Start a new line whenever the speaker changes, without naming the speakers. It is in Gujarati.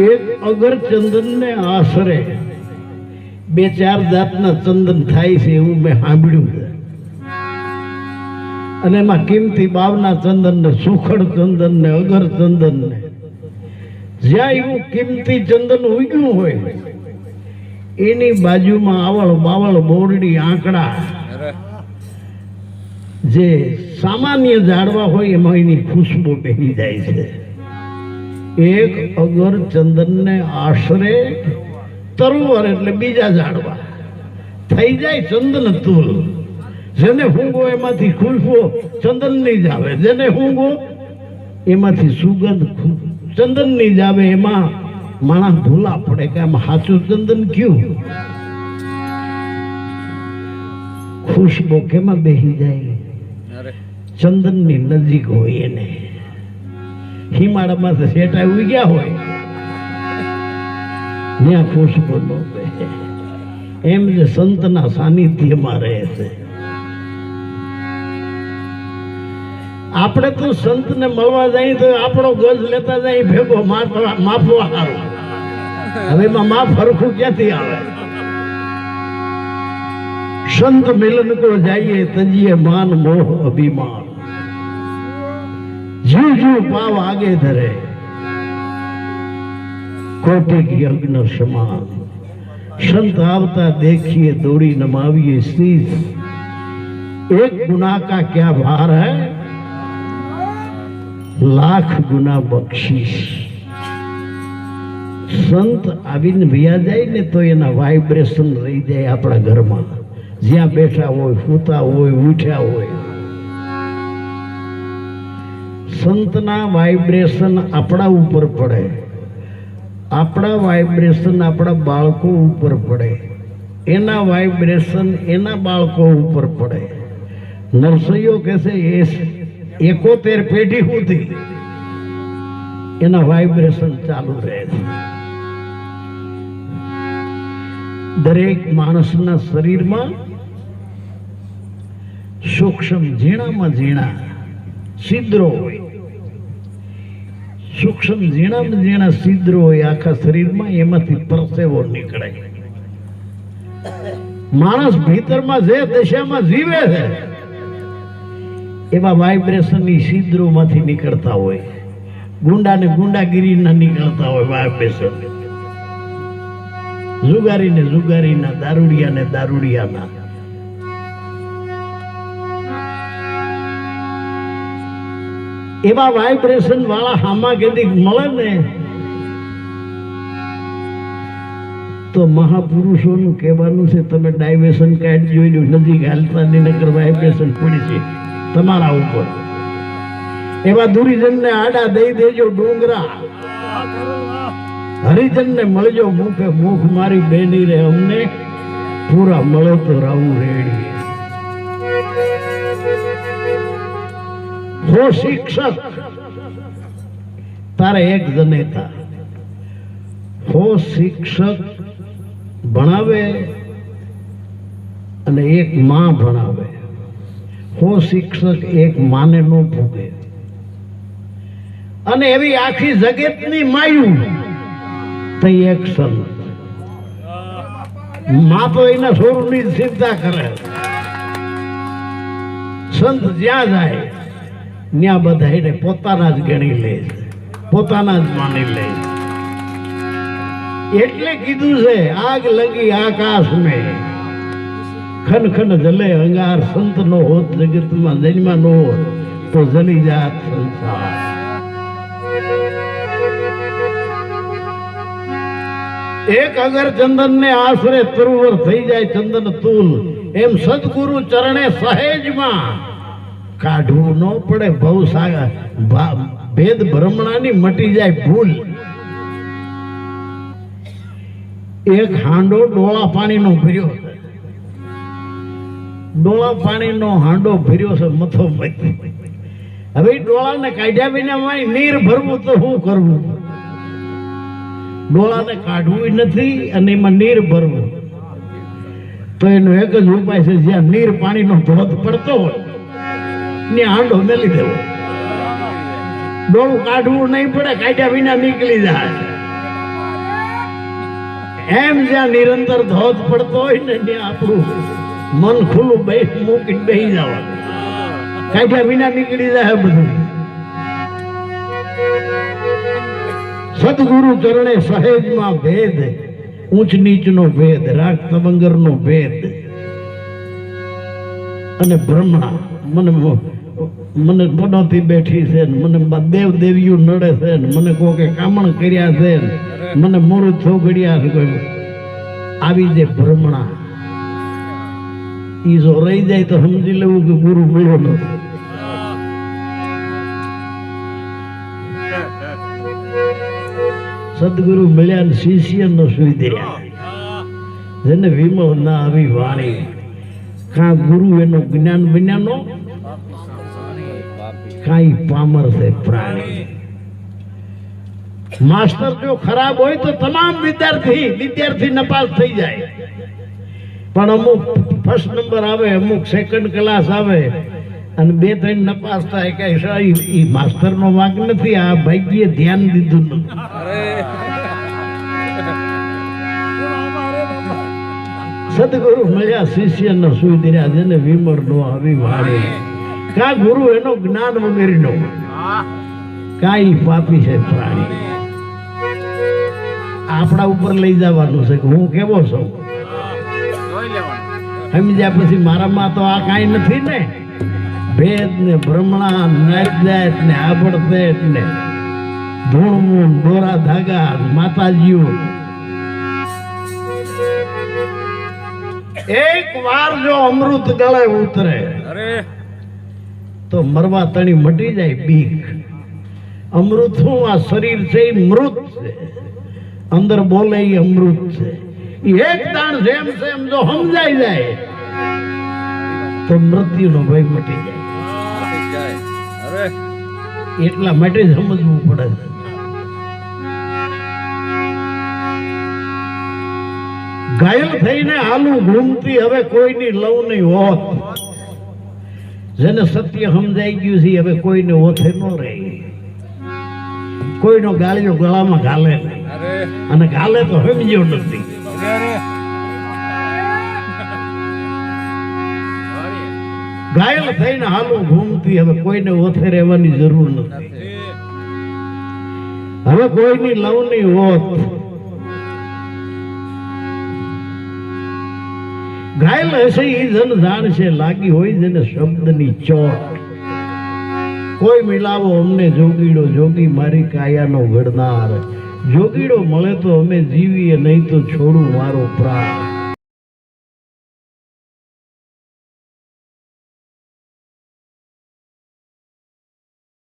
એક અગર ચંદન ને આશરે બે ચાર જાતના ચંદન થાય છે એવું મેં સાંભળ્યું અને એમાં કિંમતી બાવના ચંદન ને સુખડ ચંદન ને અગર ચંદન ને જ્યાં એવું કિંમતી ચંદન ઉગ્યું હોય, એની બાજુમાં આવળ બાવળ બોરડી આંકડા જે સામાન્ય ઝાડવા હોય એમાં એની ખુશ્બુ બેસી જાય છે. એક અગર ચંદન ને આશરે તરુવર એટલે બીજા ઝાડવા. થઈ જાય ચંદન તુલ. જેને હુંગો એમાંથી ખુશ્બુ ચંદનની જ આવે. જેને હુંગો એમાંથી સુગંધ ચંદનની જ આવે. એમાં માણસ ભૂલા પડે કે આમ સાચું ચંદન કયું? ખુશબો કેમાં બેસી જાય? ચંદનની નજીક હોય એને. હિમાળામાં શેટા શેટા ગયા હોય. ત્યાં નો એમ જે સંતના સાનિધ્યમાં રહે છે. આપણે તો સંતને મળવા જાય તો આપણો ગજ લેતા જાય, ભેગો માફવા સારું હવે એમાં માફ હરખું ક્યાંથી આવે? સંત મિલન કો જાઈએ, તજીએ માન મોહ અભિમાન. જીવ જીવ પાવ આગે ધરે. કોટિક યજ્ઞ સમાન. સંત આવતા દેખીએ દોડી નમાવીએ સીસ. એક ગુના કા ક્યા ભાર હૈ? લાખ ગુના બક્ષીશ સંત આવીને ભૈયા જાય ને તો એના વાઇબ્રેશન રહી જાય આપણા ઘરમાં. જ્યાં બેઠા હોય, સૂતા હોય, ઉઠ્યા હોય. સંતના વાઇબ્રેશન આપણા ઉપર પડે. આપણા વાઇબ્રેશન આપણા બાળકો ઉપર પડે. એના વાઇબ્રેશન એના બાળકો ઉપર પડે. નરસૈયો કહેશે એ એકોતેર પેઢી સુધી એના વાઇબ્રેશન ચાલુ રહે છે. દરેક માણસના શરીરમાં સૂક્ષ્મ ઝીણામાં ઝીણા છિદ્રો હોય. સૂક્ષ્મ ઝીણામાં ઝીણા છિદ્રો હોય આખા શરીરમાં, એમાંથી પરસેવો નીકળે. માણસ ભીતરમાં જે દશામાં જીવે છે, એવા વાઇબ્રેશનની છિદ્રોમાંથી નીકળતા હોય. ગુંડા ને ગુંડાગીરીના નીકળતા હોય વાઇબ્રેશન. જુગારી ને જુગારીના દારૂડિયા ને દારૂડિયાના. એવા વાઇબ્રેશન વાળા હામા કેદી મળે ને, તો મહાપુરુષોનું કહેવાનું છે, તમે ડાયવેશન કાર્ડ જોઈ લો નજીક હાલતા ની નકર વાઇબ્રેશન પડી છે. તમારા ઉપર. એવા દુરીજનને આડા દઈ દેજો ડુંગરા. હરિજનને મળજો મુખે મુખ, મારી બેની રે, અમને પૂરા મળે તો રાવું રેડી. હો શિક્ષક. તારે એક જનેતા હો શિક્ષક ભણાવે અને એક માં ભણાવે. હો શિક્ષક એક માને નો ભોગે. અને એવી આખી જગતની માયું તે એક સંત. માં તો એના સ્વરૂપની ચિંતા કરે. સંત જ્યાં જાય ત્યાં બધા એને પોતાના જ ગણી લે છે. પોતાના જ માની લે છે. એટલે કીધું છે, આગ લગી આકાશ મેં ખન ખન જલે અંગાર સંત નો હોત, જગતમાં જન્મા નો હોત, તો જલી જાત સંસાર. એક અગર ચંદન ને આશરે તરુવર થઈ જાય, ચંદન તુલ, એમ સદગુરુ ચરણે સહેજમાં કાઢવું ન પડે. બહુ સાગર ભા- ભેદ ભ્રમણાની મટી જાય ભૂલ. એક હાંડો ડોળા પાણીનો ભર્યો ડોળા પાણીનો હાંડો ભર્યો છે, મથી હવે ડોળાને કાઢ્યા વિના મારી નીર ભરવું તો શું કરવું? ડોળાને કાઢવું નથી અને એમાં નીર ભરવું. તો એનો એક જ ઉપાય છે, જ્યાં નીર પાણીનો ધોધ પડતો હોય ને હાંડો મેલી દેવો. ડોળું કાઢવું નહીં પડે, કાઢ્યા વિના નીકળી જાય. એમ જ્યાં નિરંતર ધોધ પડતો હોય ને ત્યાં આપણું મન ખુલ્લું બે મૂકીને બેસી જવાનું. કાઢ્યા વિના નીકળી જાય બધું. સદગુરુ ચરણે સહેજમાં ભેદ, ઊંચ નીચનો ભેદ, રાગ તમંગરનો ભેદ. અને ભ્રમણા મને મને પનોતી બેઠી છે મને દેવ દેવીઓ નડે છે મને કોકે કામણ કર્યા છે મને મોરું થોગડ્યા છે આવી જે ભ્રમણા. એ જો રહી જાય તો સમજી લેવું કે ગુરુ મળ્યો નથી. સદગુરુ મળ્યા શિષ્ય નો સુઈ દર્યા જેને વીમો ના આવી વાણી. કા ગુરુ એનો જ્ઞાન વિજ્ઞાનનો કાંઈ પામર છે પ્રાણી. માસ્ટર જો ખરાબ હોય તો તમામ વિદ્યાર્થી વિદ્યાર્થી નપાસ થઈ જાય. પણ અમુક ફર્સ્ટ નંબર આવે, અમુક સેકન્ડ ક્લાસ આવે, અને બે ત્રણ નપાસ થાય કે એ માસ્ટર નો વાંક નથી, આ ભાગ્યે ધ્યાન દીધું નથી. સદગુરુ મળ્યા શિષ્ય ન સુઈ દર્યા જેને વિમર નો આવી વાળે કા ગુરુ એનો જ્ઞાન વગેરે નો કાઈ પાપી છે પ્રાણી. આપણા ઉપર લઈ જવાનું છે કે હું કેવો છું? સમજ્યા પછી મારામાં તો આ કાંઈ નથી ને? ભેદ ને ભ્રમણા નાચદાત ને આબડતેટ ને ધૂણમૂન દોરા ધાગા, માતાજીઓ એક વાર જો અમૃત ગળે ઉતરે તો મરવા તણી મટી જાય બીક. અમૃત શું? આ શરીર છે એ મૃત છે. અંદર બોલે એ અમૃત છે. ઈ એક દાણ જેમ સેમ જો સમજાઈ જાય તો મૃત્યુનો ભય મટી જાય. એટલા માટે સમજવું પડે. ઘાયલ થઈને હાલું ઘૂમતી હવે કોઈની લવ નહીં હોત. જેને સત્ય સમજાઈ ગયું છે, હવે કોઈને ઓથે ન રહે. કોઈનો ગાળિયો ગળામાં ઘાલે નહીં. અને ઘાલે તો સમજ્યો નથી. ઘાયલ થઈને હાલું ઘૂમતી હવે કોઈને ઓથે રહેવાની જરૂર નથી. હવે કોઈની લવ નહીં હોત. ઘાયલ હશે એ જન જાણશે, લાગી હોય જેને શબ્દની ચોટ. કોઈ મિલાવો અમને જોગીડો, જોગી મારી કાયાનો ઘડનાર. જોગીડો મળે તો અમે જીવીએ, નહીં તો છોડું મારો પ્રાણ.